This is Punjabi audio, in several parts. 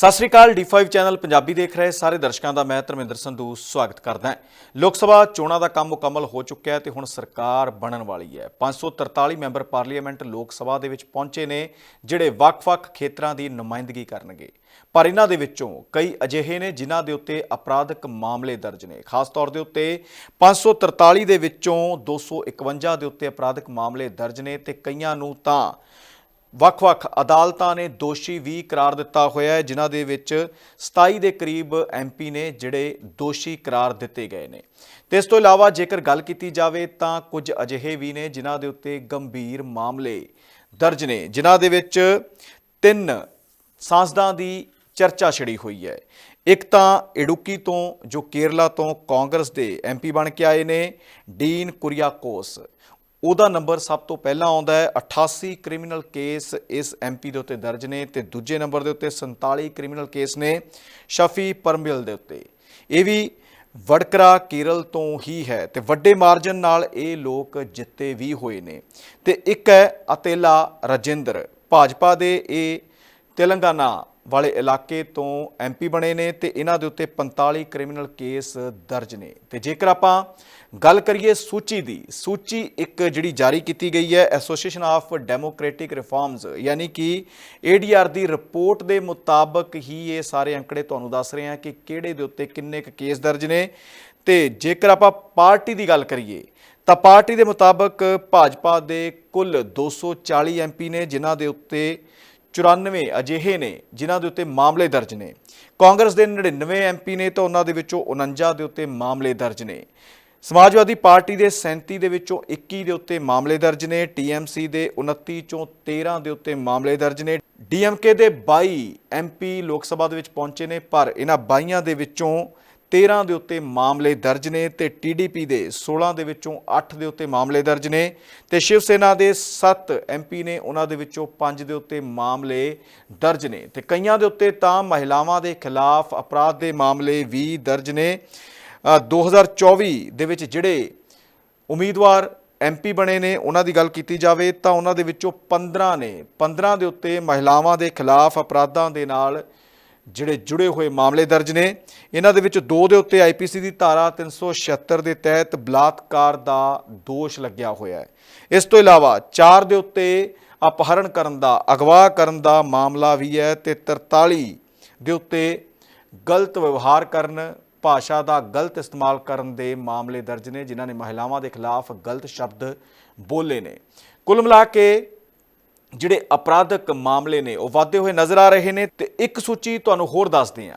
ਸਤਿ ਸ੍ਰੀ ਅਕਾਲ D5 ਚੈਨਲ ਪੰਜਾਬੀ ਦੇਖ ਰਹੇ ਸਾਰੇ ਦਰਸ਼ਕਾਂ ਦਾ ਮੈਂ ਧਰਮਿੰਦਰ ਸੰਧੂ ਸਵਾਗਤ ਕਰਦਾ ਹਾਂ। ਲੋਕ ਸਭਾ ਚੋਣਾਂ ਦਾ ਕੰਮ ਮੁਕੰਮਲ ਹੋ ਚੁੱਕਿਆ ਹੈ ਤੇ ਹੁਣ ਸਰਕਾਰ ਬਣਨ ਵਾਲੀ ਹੈ। 543 ਮੈਂਬਰ ਪਾਰਲੀਮੈਂਟ ਲੋਕ ਸਭਾ ਦੇ ਵਿੱਚ ਪਹੁੰਚੇ ਨੇ, ਜਿਹੜੇ ਵੱਖ-ਵੱਖ ਖੇਤਰਾਂ ਦੀ ਨੁਮਾਇੰਦਗੀ ਕਰਨਗੇ। ਪਰ ਇਹਨਾਂ ਦੇ ਵਿੱਚੋਂ ਕਈ ਅਜਿਹੇ ਨੇ ਜਿਨ੍ਹਾਂ ਦੇ ਉੱਤੇ ਅਪਰਾਧਿਕ ਮਾਮਲੇ ਦਰਜ ਨੇ। ਖਾਸ ਤੌਰ ਦੇ ਉੱਤੇ 543 ਦੇ ਵਿੱਚੋਂ 251 ਦੇ ਉੱਤੇ ਅਪਰਾਧਿਕ ਮਾਮਲੇ ਦਰਜ ਨੇ ਤੇ ਕਈਆਂ ਨੂੰ ਤਾਂ ਵੱਖ-ਵੱਖ ਅਦਾਲਤਾਂ ਨੇ ਦੋਸ਼ੀ ਵੀ ਕਰਾਰ ਦਿੱਤਾ ਹੋਇਆ ਹੈ, ਜਿਨ੍ਹਾਂ ਦੇ ਵਿੱਚ 27 ਦੇ ਕਰੀਬ ਐਮਪੀ ਨੇ ਜਿਹੜੇ ਦੋਸ਼ੀ ਕਰਾਰ ਦਿੱਤੇ ਗਏ ਨੇ। ਤੇ ਇਸ ਤੋਂ ਇਲਾਵਾ ਜੇਕਰ ਗੱਲ ਕੀਤੀ ਜਾਵੇ ਤਾਂ ਕੁਝ ਅਜਿਹੇ ਵੀ ਨੇ ਜਿਨ੍ਹਾਂ ਦੇ ਉੱਤੇ ਗੰਭੀਰ ਮਾਮਲੇ ਦਰਜ ਨੇ, ਜਿਨ੍ਹਾਂ ਦੇ ਵਿੱਚ ਤਿੰਨ ਸਾਂਸਦਾਂ ਦੀ ਚਰਚਾ ਛਿੜੀ ਹੋਈ ਹੈ। ਇੱਕ ਤਾਂ ਇਡੁੱਕੀ ਤੋਂ, ਜੋ ਕੇਰਲਾ ਤੋਂ ਕਾਂਗਰਸ ਦੇ ਐਮਪੀ ਬਣ ਕੇ ਆਏ ਨੇ, ਡੀਨ ਕੁਰੀਆਕੋਸ। ਉਹਦਾ ਨੰਬਰ ਸਭ ਤੋਂ ਪਹਿਲਾਂ ਆਉਂਦਾ ਹੈ। 88 ਕ੍ਰਿਮੀਨਲ ਕੇਸ ਇਸ ਐਮਪੀ ਦੇ ਉੱਤੇ ਦਰਜ ਨੇ ਤੇ ਦੂਜੇ ਨੰਬਰ ਦੇ ਉੱਤੇ 47 ਕ੍ਰਿਮੀਨਲ ਕੇਸ ਨੇ ਸ਼ਫੀ ਪਰਮਿਲ ਦੇ ਉੱਤੇ। ਇਹ ਵੀ ਵੜਕਰਾ ਕੇਰਲ ਤੋਂ ਹੀ ਹੈ ਤੇ ਵੱਡੇ ਮਾਰਜਨ ਨਾਲ ਇਹ ਲੋਕ ਜਿੱਤੇ ਵੀ ਹੋਏ ਨੇ। ਤੇ ਇੱਕ ਹੈ ਅਤੇਲਾ ਰਜਿੰਦਰ। ਭਾਜਪਾ ਦੇ ਇਹ ਤੇਲੰਗਾਨਾ ਵਾਲੇ ਇਲਾਕੇ ਤੋਂ ਐਮਪੀ ਬਣੇ ਨੇ ਤੇ ਇਹਨਾਂ ਦੇ ਉੱਤੇ 45 ਕ੍ਰਿਮੀਨਲ ਕੇਸ ਦਰਜ ਨੇ। ਤੇ ਜੇਕਰ ਆਪਾਂ ਗੱਲ ਕਰੀਏ ਸੂਚੀ ਦੀ, ਸੂਚੀ ਇੱਕ ਜਿਹੜੀ ਜਾਰੀ ਕੀਤੀ ਗਈ ਹੈ ਐਸੋਸੀਏਸ਼ਨ ਆਫ ਡੈਮੋਕ੍ਰੈਟਿਕ ਰਿਫਾਰਮਸ ਯਾਨੀ ਕਿ ਏਡੀਆਰ ਦੀ ਰਿਪੋਰਟ ਦੇ ਮੁਤਾਬਕ ਹੀ ਇਹ ਸਾਰੇ ਅੰਕੜੇ ਤੁਹਾਨੂੰ ਦੱਸ ਰਹੇ ਹਾਂ ਕਿ ਕਿਹੜੇ ਦੇ ਉੱਤੇ ਕਿੰਨੇ ਕੁ ਕੇਸ ਦਰਜ ਨੇ। ਤੇ ਜੇਕਰ ਆਪਾਂ ਪਾਰਟੀ ਦੀ ਗੱਲ ਕਰੀਏ, ਤਾਂ ਪਾਰਟੀ ਦੇ ਮੁਤਾਬਕ ਭਾਜਪਾ ਦੇ ਕੁੱਲ 240 ਐਮਪੀ ਨੇ, ਜਿਨ੍ਹਾਂ ਦੇ ਉੱਤੇ 94 ਅਜਿਹੇ ਨੇ ਜਿਨ੍ਹਾਂ ਦੇ ਉੱਤੇ ਮਾਮਲੇ ਦਰਜ ਨੇ। ਕਾਂਗਰਸ ਦੇ 99 ਐਮਪੀ ਨੇ ਤਾਂ ਉਹਨਾਂ ਦੇ ਵਿੱਚੋਂ 49 ਦੇ ਉੱਤੇ ਮਾਮਲੇ ਦਰਜ ਨੇ। ਸਮਾਜਵਾਦੀ ਪਾਰਟੀ ਦੇ 37 ਦੇ ਵਿੱਚੋਂ 21 ਦੇ ਉੱਤੇ ਮਾਮਲੇ ਦਰਜ ਨੇ। ਟੀਐਮਸੀ ਦੇ 29 ਚੋਂ 13 ਦੇ ਉੱਤੇ ਮਾਮਲੇ ਦਰਜ ਨੇ। ਡੀਐਮਕੇ ਦੇ 22 ਐਮਪੀ ਲੋਕ ਸਭਾ ਦੇ ਵਿੱਚ ਪਹੁੰਚੇ ਨੇ, ਪਰ ਇਹਨਾਂ 22 ਦੇ ਵਿੱਚੋਂ 13 ਦੇ ਉੱਤੇ ਮਾਮਲੇ ਦਰਜ ਨੇ ਤੇ ਟੀਡੀਪੀ ਦੇ 16 ਦੇ ਵਿੱਚੋਂ 8 ਦੇ ਉੱਤੇ ਮਾਮਲੇ ਦਰਜ ਨੇ ਤੇ ਸ਼ਿਵ ਸੈਨਾ ਦੇ 7 ਐਮਪੀ ਨੇ ਉਹਨਾਂ ਦੇ ਵਿੱਚੋਂ 5 ਦੇ ਉੱਤੇ ਮਾਮਲੇ ਦਰਜ ਨੇ ਤੇ ਕਈਆਂ ਦੇ ਉੱਤੇ ਤਾਂ ਮਹਿਲਾਵਾਂ ਦੇ ਖਿਲਾਫ ਅਪਰਾਧ ਦੇ ਮਾਮਲੇ ਵੀ ਦਰਜ ਨੇ। ਅ, 2024 ਦੇ ਵਿੱਚ ਜਿਹੜੇ ਉਮੀਦਵਾਰ ਐਮਪੀ ਬਣੇ ਨੇ ਉਹਨਾਂ ਦੀ ਗੱਲ ਕੀਤੀ ਜਾਵੇ ਤਾਂ ਉਹਨਾਂ ਦੇ ਵਿੱਚੋਂ 15 ਨੇ। 15 ਦੇ ਉੱਤੇ ਮਹਿਲਾਵਾਂ ਦੇ ਖਿਲਾਫ ਅਪਰਾਧਾਂ ਦੇ ਨਾਲ ਜਿਹੜੇ ਜੁੜੇ ਹੋਏ ਮਾਮਲੇ ਦਰਜ ਨੇ। ਇਹਨਾਂ ਦੇ ਵਿੱਚ ਦੋ ਦੇ ਉੱਤੇ ਆਈਪੀਸੀ ਦੀ ਧਾਰਾ 376 ਦੇ ਤਹਿਤ ਬਲਾਤਕਾਰ ਦਾ ਦੋਸ਼ ਲੱਗਿਆ ਹੋਇਆ ਹੈ। ਇਸ ਤੋਂ ਇਲਾਵਾ ਚਾਰ ਦੇ ਉੱਤੇ ਅਪਹਰਣ ਕਰਨ ਦਾ, ਅਗਵਾ ਕਰਨ ਦਾ ਮਾਮਲਾ ਵੀ ਹੈ ਤੇ 43 ਦੇ ਉੱਤੇ ਗਲਤ ਵਿਵਹਾਰ ਕਰਨ, ਭਾਸ਼ਾ ਦਾ ਗਲਤ ਇਸਤੇਮਾਲ ਕਰਨ ਦੇ ਮਾਮਲੇ ਦਰਜ ਨੇ, ਜਿਨ੍ਹਾਂ ਨੇ ਮਹਿਲਾਵਾਂ ਦੇ ਖਿਲਾਫ ਗਲਤ ਸ਼ਬਦ ਬੋਲੇ ਨੇ। ਕੁੱਲ ਮਿਲਾ ਕੇ ਜਿਹੜੇ ਅਪਰਾਧਕ ਮਾਮਲੇ ਨੇ ਉਹ ਵਾਧੇ ਹੋਏ ਨਜ਼ਰ ਆ ਰਹੇ ਨੇ ਤੇ ਇੱਕ ਸੂਚੀ ਤੁਹਾਨੂੰ ਹੋਰ ਦੱਸਦੇ ਹਾਂ।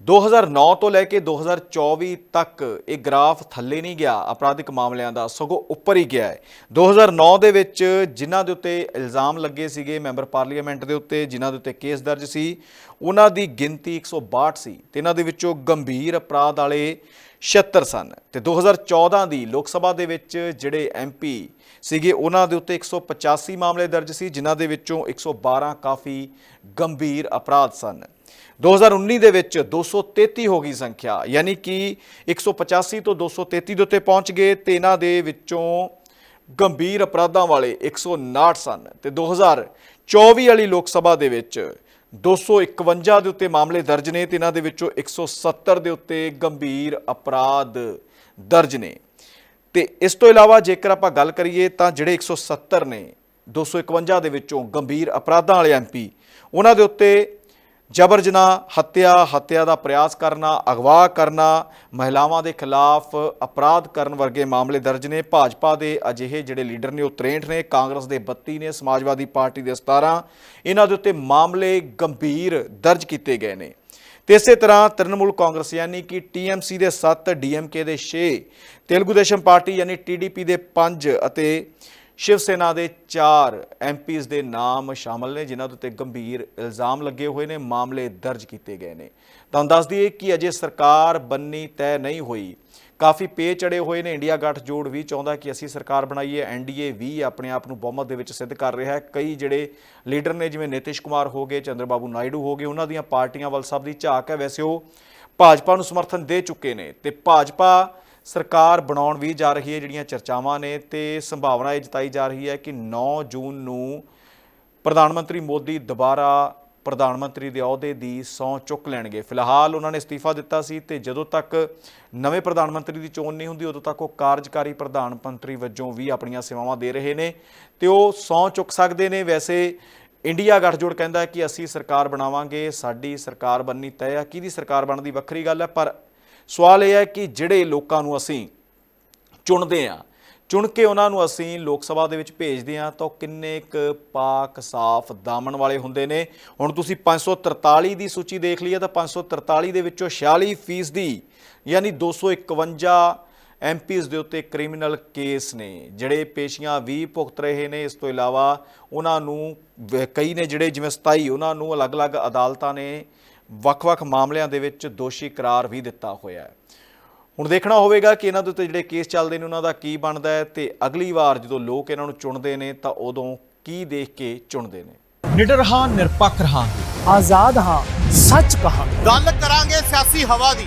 2009 ਤੋਂ ਲੈ ਕੇ 2024 ਤੱਕ ਇਹ ਗ੍ਰਾਫ ਥੱਲੇ ਨਹੀਂ ਗਿਆ, ਅਪਰਾਧਿਕ ਮਾਮਲਿਆਂ ਦਾ ਸਗੋਂ ਉੱਪਰ ਹੀ ਗਿਆ ਹੈ। 2009 ਦੇ ਵਿੱਚ ਜਿਨ੍ਹਾਂ ਦੇ ਉੱਤੇ ਇਲਜ਼ਾਮ ਲੱਗੇ ਸੀਗੇ ਮੈਂਬਰ ਪਾਰਲੀਮੈਂਟ ਦੇ ਉੱਤੇ, ਜਿਨ੍ਹਾਂ ਦੇ ਉੱਤੇ ਕੇਸ ਦਰਜ ਸੀ, ਉਹਨਾਂ ਦੀ ਗਿਣਤੀ 162 ਸੀ ਤੇ ਇਹਨਾਂ ਦੇ ਵਿੱਚੋਂ ਗੰਭੀਰ ਅਪਰਾਧ ਵਾਲੇ 76 ਸਨ। ਤੇ 2014 ਦੀ ਲੋਕ ਸਭਾ ਦੇ ਵਿੱਚ ਜਿਹੜੇ ਐਮਪੀ ਸੀਗੇ, ਉਹਨਾਂ ਦੇ ਉੱਤੇ 185 ਮਾਮਲੇ ਦਰਜ ਸੀ, ਜਿਨ੍ਹਾਂ ਦੇ ਵਿੱਚੋਂ 112 ਕਾਫੀ ਗੰਭੀਰ ਅਪਰਾਧ ਸਨ। 2019 ਦੇ ਵਿੱਚ 233 ਹੋ ਗਈ ਸੰਖਿਆ, ਯਾਨੀ ਕਿ 185 ਤੋਂ 233 ਦੇ ਉੱਤੇ ਪਹੁੰਚ ਗਏ ਤੇ ਇਹਨਾਂ ਦੇ ਵਿੱਚੋਂ ਗੰਭੀਰ ਅਪਰਾਧਾਂ ਵਾਲੇ 159 ਸਨ ਤੇ 2024 ਵਾਲੀ ਲੋਕ ਸਭਾ ਦੇ ਵਿੱਚ 251 ਦੇ ਉੱਤੇ ਮਾਮਲੇ ਦਰਜ ਨੇ ਤੇ ਇਹਨਾਂ ਦੇ ਵਿੱਚੋਂ 170 ਦੇ ਉੱਤੇ ਗੰਭੀਰ ਅਪਰਾਧ ਦਰਜ ਨੇ। ਤੇ ਇਸ ਤੋਂ ਇਲਾਵਾ ਜੇਕਰ ਆਪਾਂ ਗੱਲ ਕਰੀਏ ਤਾਂ ਜਿਹੜੇ 170 ਨੇ 251 ਦੇ ਵਿੱਚੋਂ ਗੰਭੀਰ ਅਪਰਾਧਾਂ ਵਾਲੇ ਐਮਪੀ ਉਹਨਾਂ ਦੇ ਉੱਤੇ ਜਬਰ ਜਨਾਹ, ਹੱਤਿਆ ਹੱਤਿਆ ਦਾ ਪ੍ਰਯਾਸ ਕਰਨਾ, ਅਗਵਾ ਕਰਨਾ, ਮਹਿਲਾਵਾਂ ਦੇ ਖਿਲਾਫ ਅਪਰਾਧ ਕਰਨ ਵਰਗੇ ਮਾਮਲੇ ਦਰਜ ਨੇ। ਭਾਜਪਾ ਦੇ ਅਜਿਹੇ ਜਿਹੜੇ ਲੀਡਰ ਨੇ, ਉਹ 63 ਨੇ, ਕਾਂਗਰਸ ਦੇ 32 ਨੇ, ਸਮਾਜਵਾਦੀ ਪਾਰਟੀ ਦੇ 17 ਇਹਨਾਂ ਦੇ ਉੱਤੇ ਮਾਮਲੇ ਗੰਭੀਰ ਦਰਜ ਕੀਤੇ ਗਏ ਨੇ। ਤੇ ਇਸੇ ਤਰ੍ਹਾਂ ਤ੍ਰਿਣਮੂਲ ਕਾਂਗਰਸ ਯਾਨੀ ਕਿ ਟੀਐਮਸੀ ਦੇ 7 ਡੀਐਮਕੇ ਦੇ 6 ਤੇਲਗੂ ਦੇਸ਼ਮ ਪਾਰਟੀ ਯਾਨੀ ਟੀਡੀਪੀ ਦੇ 5 ਅਤੇ ਸ਼ਿਵ ਸੈਨਾ ਦੇ 4 ਐਮਪੀਜ਼ ਦੇ ਨਾਮ ਸ਼ਾਮਲ ਨੇ, ਜਿਨ੍ਹਾਂ ਦੇ ਉੱਤੇ ਗੰਭੀਰ ਇਲਜ਼ਾਮ ਲੱਗੇ ਹੋਏ ਨੇ, ਮਾਮਲੇ ਦਰਜ ਕੀਤੇ ਗਏ ਨੇ। ਤੁਹਾਨੂੰ ਦੱਸ ਦਈਏ ਕਿ ਅਜੇ ਸਰਕਾਰ ਬੰਨੀ ਤੈਅ ਨਹੀਂ ਹੋਈ। ਕਾਫੀ ਪੇ ਚੜੇ ਹੋਏ ਨੇ। ਇੰਡੀਆ ਗੱਠਜੋੜ ਵੀ ਚਾਹੁੰਦਾ ਕਿ ਅਸੀਂ ਸਰਕਾਰ ਬਣਾਈਏ। ਐਨਡੀਏ ਵੀ ਆਪਣੇ ਆਪ ਨੂੰ ਬਹੁਮਤ ਦੇ ਵਿੱਚ ਸਿੱਧ ਕਰ ਰਿਹਾ ਹੈ। ਕਈ ਜਿਹੜੇ ਲੀਡਰ ਨੇ, ਜਿਵੇਂ ਨਿਤਿਸ਼ ਕੁਮਾਰ ਹੋ ਗਏ, ਚੰਦਰਬਾਬੂ ਨਾਇਡੂ ਹੋ ਗਏ, ਉਹਨਾਂ ਦੀਆਂ ਪਾਰਟੀਆਂ ਵੱਲ ਸਭ ਦੀ ਝਾਕ ਹੈ। ਵੈਸੇ ਉਹ ਭਾਜਪਾ ਨੂੰ ਸਮਰਥਨ ਦੇ ਚੁੱਕੇ ਨੇ ਤੇ ਭਾਜਪਾ ਸਰਕਾਰ ਬਣਾਉਣ ਵੀ ਜਾ ਰਹੀ ਹੈ ਜਿਹੜੀਆਂ ਚਰਚਾਵਾਂ ਨੇ ਤੇ ਸੰਭਾਵਨਾ ਇਹ ਜਤਾਈ ਜਾ ਰਹੀ ਹੈ ਕਿ 9 ਜੂਨ ਨੂੰ ਪ੍ਰਧਾਨ ਮੰਤਰੀ ਮੋਦੀ ਦੁਬਾਰਾ ਪ੍ਰਧਾਨ ਮੰਤਰੀ ਦੇ ਅਹੁਦੇ ਦੀ ਸਹੁੰ ਚੁੱਕ ਲੈਣਗੇ। ਫਿਲਹਾਲ ਉਹਨਾਂ ਨੇ ਅਸਤੀਫਾ ਦਿੱਤਾ ਸੀ ਤੇ ਜਦੋਂ ਤੱਕ ਨਵੇਂ ਪ੍ਰਧਾਨ ਮੰਤਰੀ ਦੀ ਚੋਣ ਨਹੀਂ ਹੁੰਦੀ, ਉਦੋਂ ਤੱਕ ਉਹ ਕਾਰਜਕਾਰੀ ਪ੍ਰਧਾਨ ਮੰਤਰੀ ਵਜੋਂ ਵੀ ਆਪਣੀਆਂ ਸੇਵਾਵਾਂ ਦੇ ਰਹੇ ਨੇ ਤੇ ਉਹ ਸਹੁੰ ਚੁੱਕ ਸਕਦੇ ਨੇ। ਵੈਸੇ ਇੰਡੀਆ ਗੱਠਜੋੜ ਕਹਿੰਦਾ ਕਿ ਅਸੀਂ ਸਰਕਾਰ ਬਣਾਵਾਂਗੇ, ਸਾਡੀ ਸਰਕਾਰ ਬਣਨੀ ਤੈਅ ਆ। ਕਿਹਦੀ ਸਰਕਾਰ ਬਣਦੀ ਵੱਖਰੀ ਗੱਲ ਹੈ, ਪਰ ਸਵਾਲ ਇਹ ਹੈ ਕਿ ਜਿਹੜੇ ਲੋਕਾਂ ਨੂੰ ਅਸੀਂ ਚੁਣਦੇ ਆ ਚੁਣ ਕੇ ਉਹਨਾਂ ਨੂੰ ਅਸੀਂ ਲੋਕ ਸਭਾ ਦੇ ਵਿੱਚ ਭੇਜਦੇ ਆ ਤਾਂ ਉਹ ਕਿੰਨੇ ਕੁ ਪਾਕ ਸਾਫ਼ ਦਾਮਨ ਵਾਲੇ ਹੁੰਦੇ ਨੇ। ਹੁਣ ਤੁਸੀਂ 543 ਦੀ ਸੂਚੀ ਦੇਖ ਲਈ ਹੈ ਤਾਂ 543 ਦੇ ਵਿੱਚੋਂ 46 ਫੀਸਦੀ, ਯਾਨੀ 251 ਐਮਪੀਜ਼ ਦੇ ਉੱਤੇ ਕ੍ਰਿਮੀਨਲ ਕੇਸ ਨੇ। ਜਿਹੜੇ ਪੇਸ਼ੀਆਂ ਵੀ ਭੁਗਤ ਰਹੇ ਨੇ, ਇਸ ਤੋਂ ਇਲਾਵਾ ਉਹਨਾਂ ਨੂੰ ਕਈ ਨੇ ਜਿਹੜੇ ਜਿਵੇਂ 27 ਉਹਨਾਂ ਨੂੰ ਅਲੱਗ-ਅਲੱਗ ਅਦਾਲਤਾਂ ਨੇ ਵੱਖ-ਵੱਖ ਮਾਮਲਿਆਂ ਦੇ ਵਿੱਚ ਦੋਸ਼ੀ ਕਰਾਰ ਵੀ ਦਿੱਤਾ ਹੋਇਆ ਹੈ। ਹੁਣ ਦੇਖਣਾ ਹੋਵੇਗਾ ਕਿ ਇਹਨਾਂ ਦੇ ਉੱਤੇ ਜਿਹੜੇ ਕੇਸ ਚੱਲਦੇ ਨੇ ਉਹਨਾਂ ਦਾ ਕੀ ਬਣਦਾ ਹੈ ਤੇ ਅਗਲੀ ਵਾਰ ਜਦੋਂ ਲੋਕ ਇਹਨਾਂ ਨੂੰ ਚੁਣਦੇ ਨੇ ਤਾਂ ਉਦੋਂ ਕੀ ਦੇਖ ਕੇ ਚੁਣਦੇ ਨੇ? ਨਿਡਰ ਹਾਂ ਨਿਰਪੱਖ ਰਹਾਂਗੇ। ਆਜ਼ਾਦ ਹਾਂ ਸੱਚ ਕਹਾਂ ਗੱਲ ਕਰਾਂਗੇ ਸਿਆਸੀ ਹਵਾ ਦੀ।